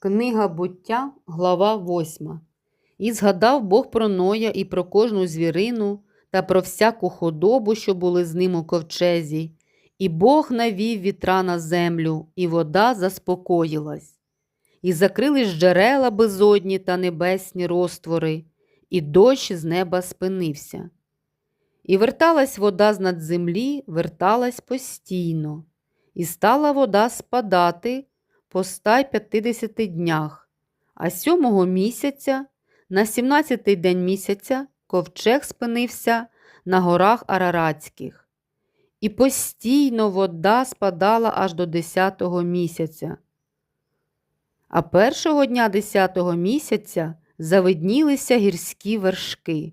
Книга буття, глава 8. І згадав Бог про Ноя і про кожну звірину та про всяку худобу, що були з ним у ковчезі. І Бог навів вітра на землю, і вода заспокоїлась. І закрились джерела безодні та небесні розтвори, і дощ з неба спинився. І верталась вода з над землі, верталась постійно, і стала вода спадати по 150 днях, а сьомого місяця, на 17-й день місяця, ковчег спинився на горах Араратських. І постійно вода спадала аж до 10-го місяця. А першого дня 10-го місяця завиднілися гірські вершки.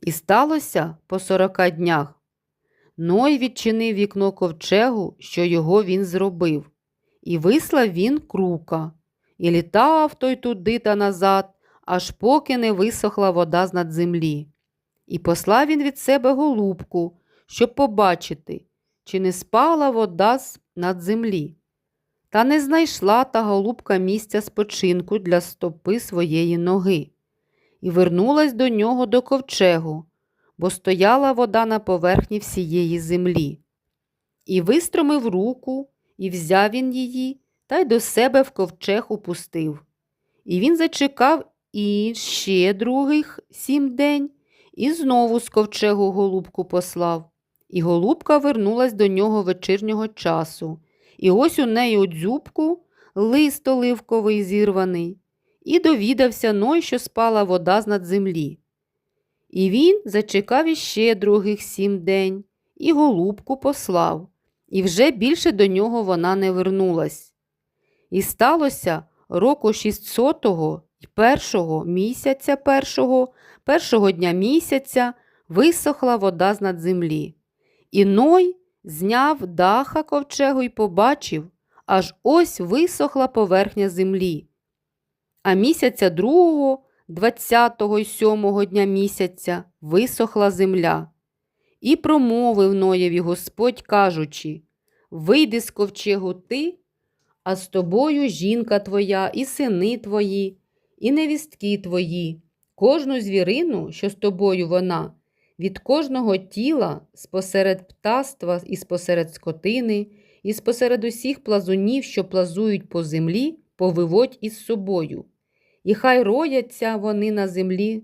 І сталося по 40 днях. Ной відчинив вікно ковчегу, що його він зробив. І вислав він крука, і літав той туди та назад, аж поки не висохла вода з над землі. І послав він від себе голубку, щоб побачити, чи не спала вода з над землі. Та не знайшла та голубка місця спочинку для стопи своєї ноги, і вернулась до нього до ковчегу, бо стояла вода на поверхні всієї землі. І вистромив руку, і взяв він її, та й до себе в ковчег упустив. І він зачекав і ще других сім день, і знову з ковчегу голубку послав. І голубка вернулась до нього вечірнього часу, і ось у неї у дзюбку лист оливковий зірваний, і довідався Ной, що спала вода з над землі. І він зачекав іще других сім день, і голубку послав і вже більше до нього вона не вернулась. І сталося року 600-го й першого місяця першого, першого дня місяця висохла вода з над землі. І Ной зняв даха ковчегу і побачив, аж ось висохла поверхня землі. А місяця другого, двадцятого й сьомого дня місяця висохла земля. І промовив Ноєві Господь, кажучи Вийди з ковчегу ти, а з тобою жінка твоя, і сини твої, і невістки твої, кожну звірину, що з тобою вона, від кожного тіла, спосеред птаства і спосеред скотини, і спосеред усіх плазунів, що плазують по землі, повиводь із собою. І хай рояться вони на землі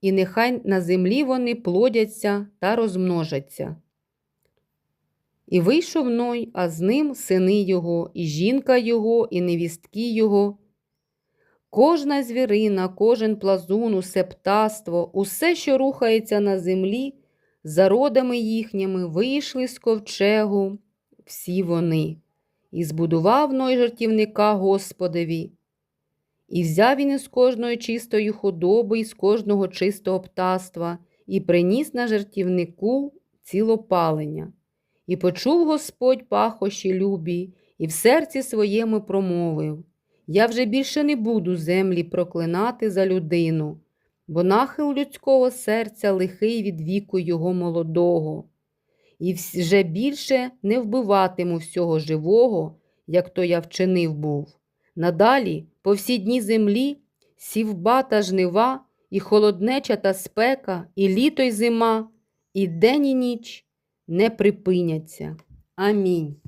і нехай на землі вони плодяться та розмножаться. І вийшов Ной, а з ним сини його, і жінка його, і невістки його. Кожна звірина, кожен плазун, усе птаство, усе, що рухається на землі, за родами їхніми вийшли з ковчегу всі вони, і збудував Ной жартівника Господові. І взяв він із кожної чистої худоби, і з кожного чистого птаства, і приніс на жертівнику цілопалення. І почув Господь пахощі любі, і в серці своєму промовив Я вже більше не буду землі проклинати за людину, бо нахил людського серця лихий від віку його молодого, і вже більше не вбиватиму всього живого, як то я вчинив був. Надалі по всі дні землі сівба та жнива, і холоднеча та спека, і літо й зима, і день і ніч не припиняться. Амінь.